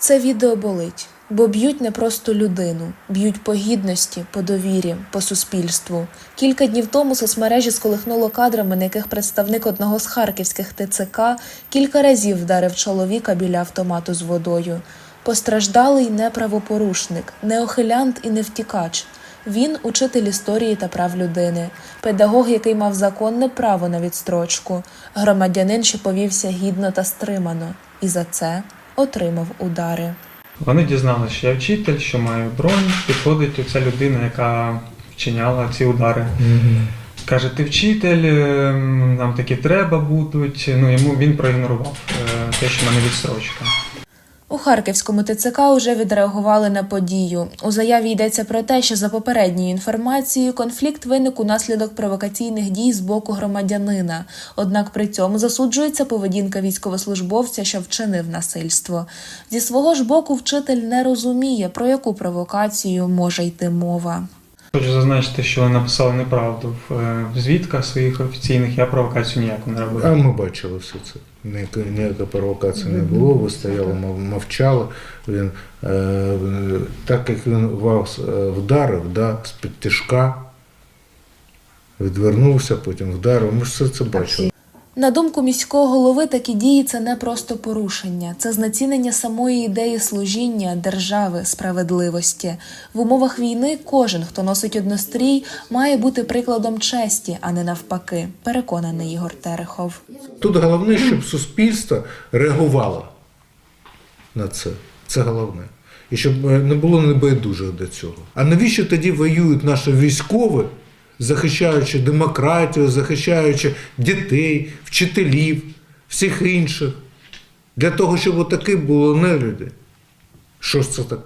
Це відео болить, бо б'ють не просто людину, б'ють по гідності, по довірі, по суспільству. Кілька днів тому соцмережі сколихнуло кадрами, на яких представник одного з харківських ТЦК кілька разів вдарив чоловіка біля автомату з водою. Постраждалий не правопорушник, не охилянт і не втікач. Він учитель історії та прав людини, педагог, який мав законне право на відстрочку, громадянин, що повівся гідно та стримано, і за це отримав удари. Вони дізналися, що я вчитель, що маю бронь. Підходить оця людина, яка вчиняла ці удари. Каже, ти вчитель, е, нам такі треба будуть. Ну йому він проігнорував е, те, що в мене відстрочка. У Харківському ТЦК уже відреагували на подію. У заяві йдеться про те, що за попередньою інформацією конфлікт виник унаслідок провокаційних дій з боку громадянина. Однак при цьому засуджується поведінка військовослужбовця, що вчинив насильство. Зі свого ж боку, вчитель не розуміє, про яку провокацію може йти мова. Хочу зазначити, що вони написали неправду в е, в звітках своїх офіційних. Я провокацію ніяку не робив. А ми бачили все це. Ніяка, ніяка провокації не було, ви стояли, мовчали. Він, е, так як він вас е, вдарив, да, з-під тяжка, відвернувся, потім вдарив. Ми ж все це бачили. На думку міського голови, такі дії це не просто порушення, це знецінення самої ідеї служіння держави, справедливості. В умовах війни кожен, хто носить однострій, має бути прикладом честі, а не навпаки. Переконаний Ігор Терехов. Тут головне, щоб суспільство реагувало на це. Це головне. І щоб е, не було небайдужих до цього. А навіщо тоді воюють наші військові, захищаючи демократію, захищаючи дітей, вчителів, всіх інших? Для того, щоб отакі були нелюди. Що ж це таке?